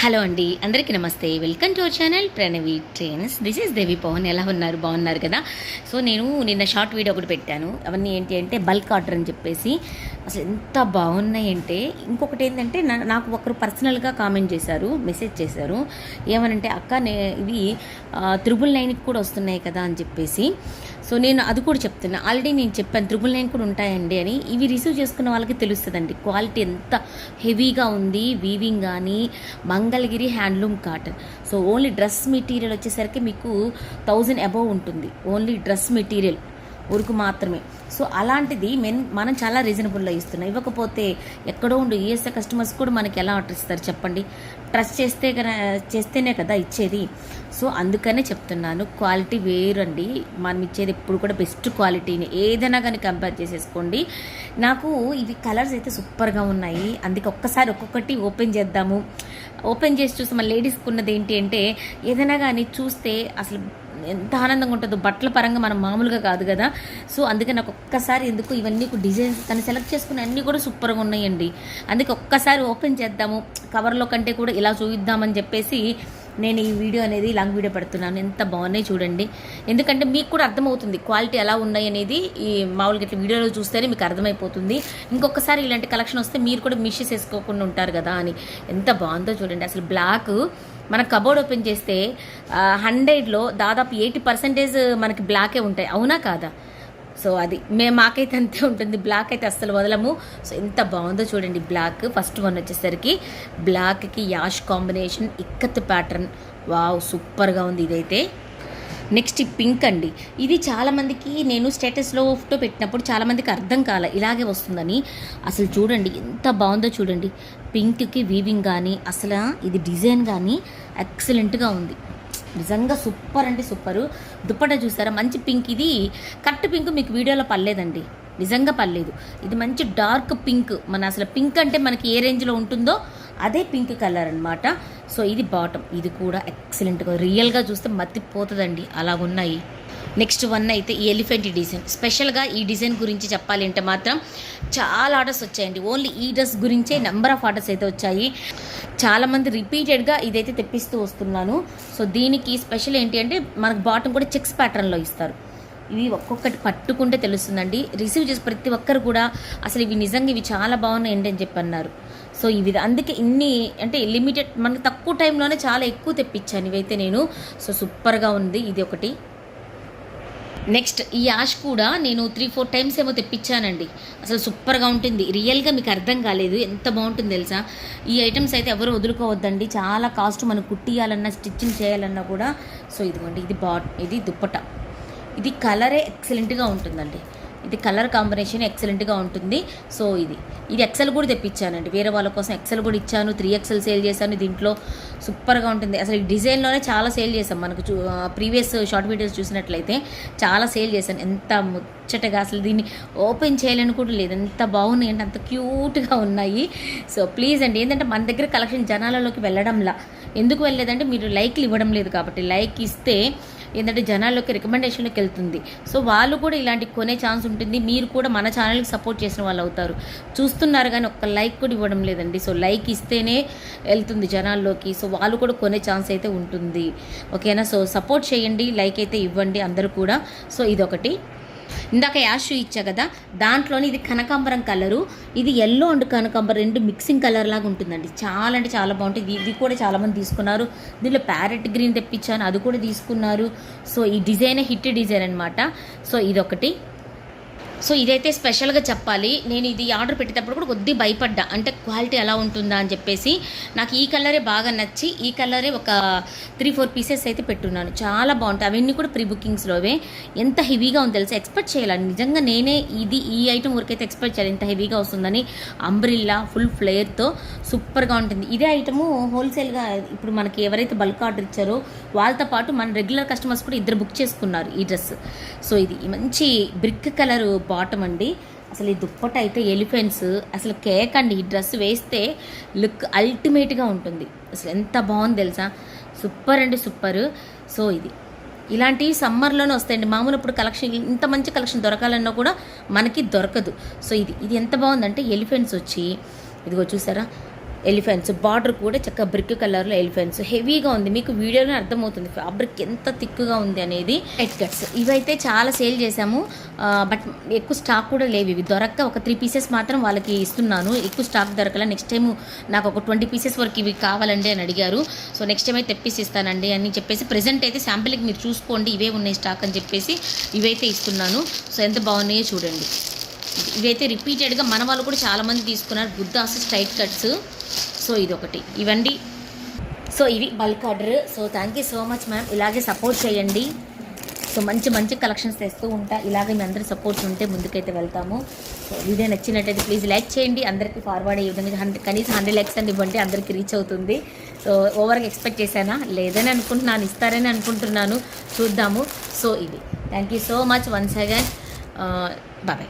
Hello అండి అందరికీ నమస్తే. Welcome to our channel Pranavi trains this is Devi Pawan ఎలా ఉన్నారు? బాగున్నారు కదా? సో నేను నిన్న షార్ట్ వీడియో ఒకటి పెట్టాను. అవన్నీ ఏంటి అంటే బల్క్ ఆర్డర్ అని చెప్పేసి. అసలు ఎంత బాగున్నాయంటే ఇంకొకటి ఏంటంటే నా- నాకు ఒకరు పర్సనల్గా కామెంట్ చేశారు మెసేజ్ చేశారు. ఏమనంటే అక్క నే ఇవి త్రిబుల్ నైన్కి కూడా వస్తున్నాయి కదా అని చెప్పేసి. సో నేను అది కూడా చెప్తున్నా. ఆల్రెడీ నేను చెప్పాను త్రిబుల్ నైన్ కూడా ఉంటాయండి అని. ఇవి రిసీవ్ చేసుకున్న వాళ్ళకి తెలుస్తుందండి. క్వాలిటీ ఎంత హెవీగా ఉంది వీవింగ్ కానీ Mangalagiri handloom cotton so only dress material వచ్చేసరికి మీకు థౌజండ్ అబవ్ ఉంటుంది. ఓన్లీ డ్రెస్ మెటీరియల్ ఉరుకు మాత్రమే. సో అలాంటిది మెన్ మనం చాలా రీజనబుల్లో ఇస్తున్నాం. ఇవ్వకపోతే ఎక్కడో ఉండు ఈఎస్ఐ కస్టమర్స్ కూడా మనకి ఎలా ఆర్డర్ ఇస్తారు చెప్పండి? ట్రస్ట్ చేస్తే చేస్తేనే కదా ఇచ్చేది. సో అందుకనే చెప్తున్నాను క్వాలిటీ వేరండి. మనం ఇచ్చేది ఎప్పుడు కూడా బెస్ట్ క్వాలిటీని. ఏదైనా కానీ కంపేర్ చేసేసుకోండి. నాకు ఇవి కలర్స్ అయితే సూపర్గా ఉన్నాయి. అందుకే ఒక్కసారి ఒక్కొక్కటి ఓపెన్ చేద్దాము. ఓపెన్ చేసి చూస్తే మన లేడీస్కి ఉన్నది ఏంటి అంటే ఏదైనా కానీ చూస్తే అసలు ఎంత ఆనందంగా ఉంటుందో. బట్టల పరంగా మనం మామూలుగా కాదు కదా. సో అందుకే నాకు ఒక్కసారి ఎందుకు ఇవన్నీ డిజైన్స్ తను సెలెక్ట్ చేసుకున్న అన్నీ కూడా సూపర్గా ఉన్నాయండి. అందుకే ఒక్కసారి ఓపెన్ చేద్దాము. కవర్లో కంటే కూడా ఇలా చూపిద్దామని చెప్పేసి నేను ఈ వీడియో అనేది లాంగ్ వీడియో పెడుతున్నాను. ఎంత బాగున్నాయి చూడండి. ఎందుకంటే మీకు కూడా అర్థమవుతుంది క్వాలిటీ ఎలా ఉన్నాయి అనేది ఈ మామూలుగా ఇట్లా వీడియోలో చూస్తేనే మీకు అర్థమైపోతుంది. ఇంకొకసారి ఇలాంటి కలెక్షన్ వస్తే మీరు కూడా మిస్ చేసుకోకుండా ఉంటారు కదా అని. ఎంత బాగుందో చూడండి. అసలు బ్లాక్ మన కబోర్డ్ ఓపెన్ చేస్తే హండ్రెడ్లో దాదాపు ఎయిటీ పర్సెంటేజ్ మనకి బ్లాకే ఉంటాయి. అవునా కాదా? సో అది మేము మాకైతే అంతే ఉంటుంది. బ్లాక్ అయితే అస్సలు వదలము. సో ఎంత బాగుందో చూడండి బ్లాక్. ఫస్ట్ వన్ వచ్చేసరికి బ్లాక్కి ash combination ikat pattern. Wow సూపర్గా ఉంది ఇదైతే. నెక్స్ట్ ఈ పింక్ అండి. ఇది చాలామందికి నేను స్టేటస్లో ఫోటో పెట్టినప్పుడు చాలామందికి అర్థం కాల ఇలాగే వస్తుందని. అసలు చూడండి ఎంత బాగుందో చూడండి. పింక్కి వీవింగ్ కానీ అసలు ఇది డిజైన్ కానీ ఎక్సలెంట్గా ఉంది. నిజంగా సూపర్ అంటే సూపరు. దుప్పట చూసారా? మంచి పింక్ ఇది. కరెక్ట్ పింక్ మీకు వీడియోలో పర్లేదండి నిజంగా పర్లేదు ఇది మంచి డార్క్ పింక్. మన అసలు పింక్ అంటే మనకి ఏ రేంజ్లో ఉంటుందో అదే పింక్ కలర్ అన్నమాట. సో ఇది బాటమ్. ఇది కూడా ఎక్సలెంట్గా రియల్గా చూస్తే మత్తిపోతుందండి అలాగున్నాయి నెక్స్ట్ వన్ అయితే ఈ ఎలిఫెంట్ డిజైన్. స్పెషల్గా ఈ డిజైన్ గురించి చెప్పాలి అంటే మాత్రం చాలా ఆర్డర్స్ వచ్చాయండి. ఓన్లీ ఈ డ్రెస్ గురించే నెంబర్ ఆఫ్ ఆర్డర్స్ అయితే వచ్చాయి. చాలామంది రిపీటెడ్గా ఇదైతే తెప్పిస్తూ వస్తున్నాను. సో దీనికి స్పెషల్ ఏంటి అంటే మనకు బాటమ్ కూడా చెక్స్ ప్యాటర్న్లో ఇస్తారు. ఇవి ఒక్కొక్కటి పట్టుకుంటే తెలుస్తుందండి. రిసీవ్ చేసి ప్రతి ఒక్కరు కూడా అసలు ఇవి నిజంగా ఇవి చాలా బాగున్నాయండి అని చెప్పి అన్నారు సో ఇవి అందుకే ఇన్ని అంటే లిమిటెడ్ మనకి తక్కువ టైంలోనే చాలా ఎక్కువ తెప్పించాను ఇవైతే నేను. సో సూపర్గా ఉంది ఇది ఒకటి. నెక్స్ట్ ఈ యాష్ కూడా నేను త్రీ ఫోర్ టైమ్స్ ఏమో తెప్పించానండి. అసలు సూపర్గా ఉంటుంది. రియల్గా మీకు అర్థం కాలేదు. ఎంత బాగుంటుంది తెలుసా? ఈ ఐటమ్స్ అయితే ఎవరు వదులుకోవద్దండి. చాలా కాస్ట్ మనం కుట్టియాలన్నా స్టిచ్చింగ్ చేయాలన్నా కూడా. సో ఇదిగోండి ఇది బా ఇది దుప్పట. ఇది కలరే ఎక్సలెంట్గా ఉంటుందండి. ఇది కలర్ కాంబినేషన్ ఎక్సలెంట్గా ఉంటుంది. సో ఇది ఇది ఎక్సెల్ కూడా తెప్పించానండి. వేరే వాళ్ళ కోసం ఎక్సెల్ కూడా ఇచ్చాను. త్రీ ఎక్సెల్ సేల్ చేశాను. దీంట్లో సూపర్గా ఉంటుంది. అసలు ఈ డిజైన్లోనే చాలా సేల్ చేశాం. మనకు చూ ప్రీవియస్ షార్ట్ వీడియోస్ చూసినట్లయితే చాలా సేల్ చేశాను. ఎంత ముచ్చటగా అసలు దీన్ని ఓపెన్ చేయాలని కూడా లేదు. ఎంత బాగున్నాయి అంటే అంత క్యూట్గా ఉన్నాయి. సో ప్లీజ్ అండి ఏంటంటే మన దగ్గర కలెక్షన్ జనాలలోకి వెళ్ళడంలా. ఎందుకు వెళ్ళలేదంటే మీరు లైక్లు ఇవ్వడం లేదు కాబట్టి. లైక్ ఇస్తే ఏంటంటే జనాల్లోకి రికమెండేషన్లోకి వెళ్తుంది. సో వాళ్ళు కూడా ఇలాంటి కొనే ఛాన్స్ ఉంటుంది. మీరు కూడా మన ఛానల్కి సపోర్ట్ చేసిన వాళ్ళు అవుతారు. చూస్తున్నారు కానీ ఒక్క లైక్ కూడా ఇవ్వడం లేదండి. సో లైక్ ఇస్తేనే వెళ్తుంది జనాల్లోకి. సో వాళ్ళు కూడా కొనే ఛాన్స్ అయితే ఉంటుంది. ఓకేనా? సో సపోర్ట్ చేయండి. లైక్ అయితే ఇవ్వండి అందరూ కూడా. సో ఇదొకటి. ఇందాక యాష్ ఇచ్చా కదా దాంట్లోని ఇది కనకాంబరం కలరు ఇది ఎల్లో అండ్ కనకాంబరం రెండు మిక్సింగ్ కలర్ లాగా ఉంటుందండి. చాలా అంటే చాలా బాగుంటుంది ఇది కూడా చాలామంది తీసుకున్నారు. దీనిలో ప్యారెట్ గ్రీన్ తెప్పించాను అది కూడా తీసుకున్నారు. సో ఈ డిజైన్ హిట్ డిజైన్ అనమాట సో ఇదొకటి. సో ఇదైతే స్పెషల్గా చెప్పాలి. నేను ఇది ఆర్డర్ పెట్టేటప్పుడు కూడా కొద్ది భయపడ్డా. అంటే క్వాలిటీ ఎలా ఉంటుందా అని చెప్పేసి నాకు ఈ కలరే బాగా నచ్చి ఈ కలరే ఒక త్రీ ఫోర్ పీసెస్ అయితే పెట్టున్నాను. చాలా బాగుంటాయి. అవన్నీ కూడా ప్రీ బుకింగ్స్లోవే ఎంత హెవీగా ఉంది తెలుసా? ఎక్స్పెక్ట్ చేయాలి? నిజంగా నేనే ఇది ఈ ఐటమ్ వరకైతే ఎక్స్పెక్ట్ చేయాలి. ఎంత హెవీగా వస్తుందని అంబ్రిల్లా ఫుల్ ఫ్లేయర్తో సూపర్గా ఉంటుంది. ఇదే ఐటము హోల్సేల్గా ఇప్పుడు మనకి ఎవరైతే బల్క్ ఆర్డర్ ఇచ్చారో వాళ్ళతో పాటు మన రెగ్యులర్ కస్టమర్స్ కూడా ఇద్దరు బుక్ చేసుకున్నారు ఈ డ్రెస్. సో ఇది మంచి బ్రిక్ కలర్ బాటమ్ అండి. అసలు ఈ దుప్పట అయితే ఎలిఫెంట్స్ అసలు కేక్ అండి. ఈ డ్రెస్ వేస్తే లుక్ అల్టిమేట్గా ఉంటుంది. అసలు ఎంత బాగుంది తెలుసా? సూపర్ అండి సూపర్. సో ఇది. ఇలాంటి సమ్మర్లోనే వస్తాయండి. మామూలు ఇప్పుడు కలెక్షన్ ఇంత మంచి కలెక్షన్ దొరకాలన్నా కూడా మనకి దొరకదు. సో ఇది ఇది ఎంత బాగుందంటే ఎలిఫెంట్స్ వచ్చి ఇదిగో చూసారా? ఎలిఫెంట్స్. బార్డర్ కూడా చక్కగా బ్రిక్ కలర్లో ఎలిఫెంట్స్. హెవీగా ఉంది. మీకు వీడియోలో అర్థమవుతుంది. ఫ్యాబ్రిక్ ఎంత థిక్గా ఉంది అనేది. హెడ్ కట్స్ ఇవైతే చాలా సేల్ చేశాము. బట్ ఎక్కువ స్టాక్ కూడా లేవు. ఇవి దొరక్క ఒక త్రీ పీసెస్ మాత్రం వాళ్ళకి ఇస్తున్నాను. ఎక్కువ స్టాక్ దొరకల. నెక్స్ట్ టైం నాకు ఒక ట్వంటీ పీసెస్ వరకు ఇవి కావాలండి అని అడిగారు. సో నెక్స్ట్ టైం అయితే తెప్పిసి ఇస్తానండి అని చెప్పేసి ప్రెసెంట్ అయితే శాంపిల్కి మీరు చూసుకోండి. ఇవే ఉన్నాయి స్టాక్ అని చెప్పేసి ఇవైతే ఇస్తున్నాను. సో ఎంత బాగున్నాయో చూడండి. ఇవైతే రిపీటెడ్గా మన వాళ్ళు కూడా చాలామంది తీసుకున్నారు. గుద్దాస్ స్ట్రైట్ కట్స్. సో ఇది ఒకటి ఇవండి సో ఇవి bulk order. So thank you so much ma'am ఇలాగే సపోర్ట్ చేయండి. సో మంచి మంచి కలెక్షన్స్ తెస్తూ ఉంటా. ఇలాగే మీ అందరి సపోర్ట్ ఉంటే ముందుకైతే వెళ్తాము. సో వీడియో నచ్చినట్టయితే ప్లీజ్ లైక్ చేయండి. అందరికీ ఫార్వర్డ్ అయ్యే విధంగా హండ్రెడ్ కనీసం హండ్రెడ్ లైక్స్ అని ఇవ్వండి అందరికీ రీచ్ అవుతుంది. సో ఓవర్గా ఎక్స్పెక్ట్ చేశానా? లేదని అనుకుంటున్నాను. ఇస్తారని అనుకుంటున్నాను. చూద్దాము. సో ఇది. Thank you so much once again bye